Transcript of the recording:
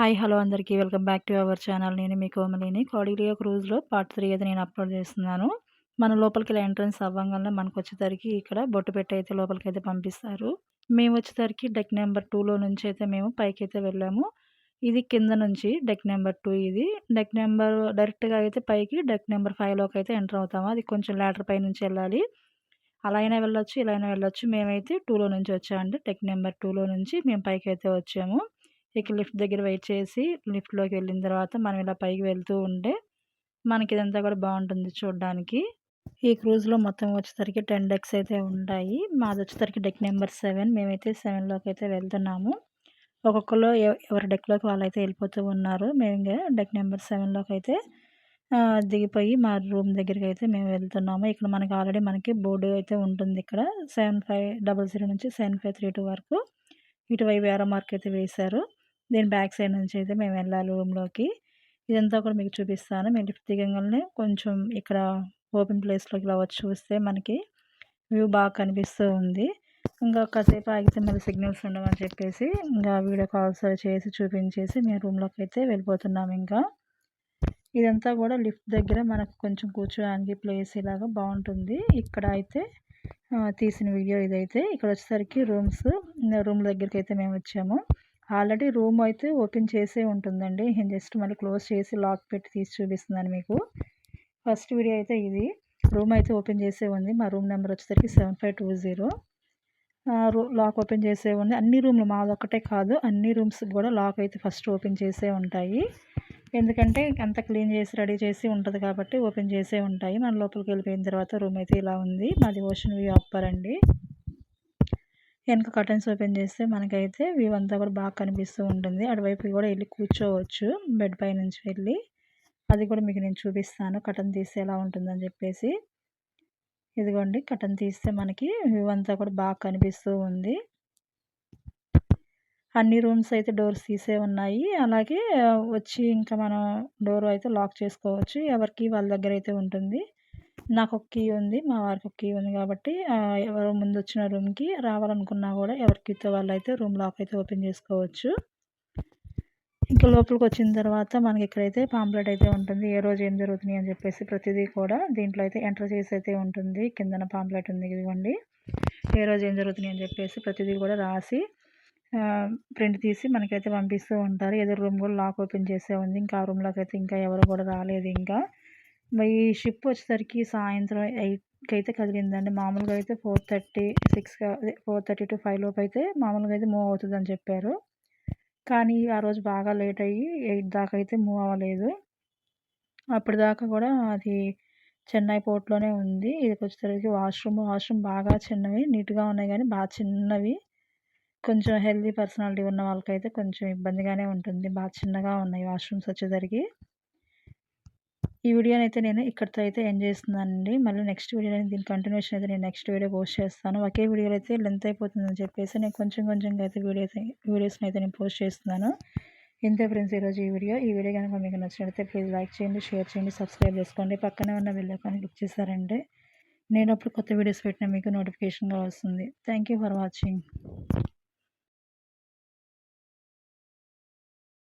Hi hello అందరికీ. Welcome back to our channel. నేను మీ కోమలిని. కాడిలియో క్రూజ్లో పార్ట్ త్రీ అయితే నేను అప్లోడ్ చేస్తున్నాను. మన లోపలికి ఇలా ఎంట్రన్స్ అవ్వగానే మనకు వచ్చేసరికి ఇక్కడ బొట్టు పెట్టి అయితే లోపలికి అయితే పంపిస్తారు. మేము వచ్చేసరికి డెక్ నెంబర్ టూలో నుంచి అయితే మేము పైకి అయితే వెళ్ళాము. ఇది కింద నుంచి డెక్ నెంబర్ టూ ఇది. డెక్ నెంబర్ డైరెక్ట్గా అయితే పైకి డెక్ నెంబర్ ఫైవ్లోకి అయితే ఎంటర్ అవుతాము. అది కొంచెం ల్యాటర్ పై నుంచి వెళ్ళాలి. అలా అయినా వెళ్ళొచ్చు ఇలా అయినా వెళ్ళొచ్చు. మేమైతే టూలో నుంచి వచ్చామండి. డెక్ నెంబర్ టూలో నుంచి మేము పైకి అయితే వచ్చాము. ఇక లిఫ్ట్ దగ్గర వెయిట్ చేసి లిఫ్ట్లోకి వెళ్ళిన తర్వాత మనం ఇలా పైకి వెళ్తూ ఉంటే మనకి ఇదంతా కూడా బాగుంటుంది చూడడానికి. ఈ క్రూజ్లో మొత్తం వచ్చేసరికి టెన్ డెక్స్ అయితే ఉంటాయి. మాది వచ్చేసరికి డెక్ నెంబర్ సెవెన్. మేమైతే సెవెన్లోకి అయితే వెళ్తున్నాము. ఒక్కొక్కరు ఎవరి డెక్లోకి వాళ్ళైతే వెళ్ళిపోతూ ఉన్నారు. మేము ఇంకా డెక్ నెంబర్ సెవెన్లోకి అయితే దిగిపోయి మా రూమ్ దగ్గరికి అయితే మేము వెళ్తున్నాము. ఇక్కడ మనకి ఆల్రెడీ మనకి బోర్డు అయితే ఉంటుంది ఇక్కడ. సెవెన్ ఫైవ్ డబల్ జీరో నుంచి సెవెన్ ఫైవ్ త్రీ టూ వరకు ఇటువైపు వేరే మార్క్ అయితే వేశారు. దీని బ్యాక్ సైడ్ నుంచి అయితే మేము వెళ్ళాలి రూమ్లోకి. ఇదంతా కూడా మీకు చూపిస్తాను. మేము లిఫ్ట్ దిగంగానే కొంచెం ఇక్కడ ఓపెన్ ప్లేస్లోకి ఇలా వచ్చి చూస్తే మనకి వ్యూ బాగా కనిపిస్తూ ఉంది. ఇంకా కాసేపు ఆగితే మళ్ళీ సిగ్నల్స్ ఉండవని చెప్పేసి ఇంకా వీడియో కాల్స్ చేసి చూపించేసి మేము రూమ్లోకి అయితే వెళ్ళిపోతున్నాము ఇంకా. ఇదంతా కూడా లిఫ్ట్ దగ్గర మనకు కొంచెం కూర్చోడానికి ప్లేస్ ఇలాగా బాగుంటుంది. ఇక్కడ అయితే తీసిన వీడియో ఇదైతే. ఇక్కడ వచ్చేసరికి రూమ్స్ రూమ్ దగ్గరికి అయితే మేము వచ్చాము. ఆల్రెడీ రూమ్ అయితే ఓపెన్ చేసే ఉంటుందండి. నేను జస్ట్ మళ్ళీ క్లోజ్ చేసి లాక్ పెట్టి తీసి చూపిస్తున్నాను మీకు. ఫస్ట్ వీడియో అయితే ఇది. రూమ్ అయితే ఓపెన్ చేసే ఉంది. మా రూమ్ నెంబర్ వచ్చేసరికి seven five two zero. Lock open చేసే ఉంది. అన్ని రూమ్లు మాది ఒక్కటే కాదు. అన్ని రూమ్స్ కూడా లాక్ అయితే ఫస్ట్ ఓపెన్ చేసే ఉంటాయి. ఎందుకంటే అంత క్లీన్ చేసి రెడీ చేసి ఉంటుంది కాబట్టి ఓపెన్ చేసే ఉంటాయి. మన లోపలికి వెళ్ళిపోయిన తర్వాత రూమ్ అయితే ఇలా ఉంది. మాది ఓషన్ వ్యూ అప్పర్ అండి. వెనక కర్టన్స్ ఓపెన్ చేస్తే మనకైతే వ్యూ అంతా కూడా బాగా కనిపిస్తూ ఉంటుంది. అటువైపు కూడా వెళ్ళి కూర్చోవచ్చు బెడ్ పై నుంచి వెళ్ళి. అది కూడా మీకు నేను చూపిస్తాను. కటన్ తీస్తే ఎలా ఉంటుందని చెప్పేసి. ఇదిగోండి కటన్ తీస్తే మనకి వ్యూ అంతా కూడా బాగా కనిపిస్తూ ఉంది. అన్ని రూమ్స్ అయితే డోర్స్ తీసే ఉన్నాయి. అలాగే వచ్చి ఇంకా మనం డోర్ అయితే లాక్ చేసుకోవచ్చు. ఎవరికి వాళ్ళ దగ్గర అయితే ఉంటుంది. నాకు ఒక కీ ఉంది. మా వారికి ఒక కీ ఉంది కాబట్టి ఎవరు ముందు వచ్చిన రూమ్కి రావాలనుకున్నా కూడా ఎవరికితో వాళ్ళు అయితే రూమ్ లాక్ అయితే ఓపెన్ చేసుకోవచ్చు. ఇంకా లోపలికి వచ్చిన తర్వాత మనకి ఇక్కడైతే పాంప్లెట్ అయితే ఉంటుంది. ఏ రోజు ఏం జరుగుతుంది అని చెప్పేసి ప్రతిదీ కూడా దీంట్లో అయితే ఎంటర్ చేసి అయితే ఉంటుంది. కిందన పాంప్లెట్ ఉంది ఇదిగోండి. ఏ రోజు ఏం జరుగుతుంది అని చెప్పేసి ప్రతిదీ కూడా రాసి ప్రింట్ తీసి మనకైతే పంపిస్తూ ఉంటారు. ఏదో రూమ్ కూడా లాక్ ఓపెన్ చేసే ఉంది. ఇంకా ఆ రూమ్లోకి అయితే ఇంకా ఎవరు కూడా రాలేదు ఇంకా. ఈ షిప్ వచ్చేసరికి సాయంత్రం ఎయిట్కి అయితే కదిలిందండి. మామూలుగా అయితే four thirty six four thirty to five లోపు అయితే మామూలుగా అయితే మూవ్ అవుతుందని చెప్పారు. కానీ ఆ రోజు బాగా లేట్ అయ్యి ఎయిట్ దాకా అయితే మూవ్ అవ్వలేదు. అప్పటిదాకా కూడా అది చెన్నై పోర్ట్లోనే ఉంది. ఇది వచ్చేసరికి వాష్రూమ్ వాష్రూమ్ బాగా చిన్నవి నీట్గా ఉన్నాయి కానీ బాగా చిన్నవి. కొంచెం హెల్దీ పర్సనాలిటీ ఉన్న వాళ్ళకైతే కొంచెం ఇబ్బందిగానే ఉంటుంది. బాగా చిన్నగా ఉన్నాయి వాష్రూమ్స్ వచ్చేసరికి. ఈ వీడియోని అయితే నేను ఇక్కడితో అయితే ఎండ్ చేస్తున్నానండి. మళ్ళీ నెక్స్ట్ వీడియో దీని కంటిన్యూషన్ అయితే నేను నెక్స్ట్ వీడియో పోస్ట్ చేస్తాను. ఒకే వీడియోలో అయితే లెంత్ అయిపోతుందని చెప్పేసి నేను కొంచెం కొంచెంగా అయితే వీడియోస్ వీడియోస్ని అయితే నేను పోస్ట్ చేస్తున్నాను. ఇంతే ఫ్రెండ్స్ ఈరోజు ఈ వీడియో. ఈ వీడియో కనుక మీకు నచ్చినట్లయితే ప్లీజ్ లైక్ చేయండి షేర్ చేయండి సబ్స్క్రైబ్ చేసుకోండి. పక్కనే ఉన్న వెళ్ళకాన్ని క్లిక్ చేశారంటే నేను అప్పుడు కొత్త వీడియోస్ పెట్టినా మీకు నోటిఫికేషన్గా వస్తుంది. Thank for watching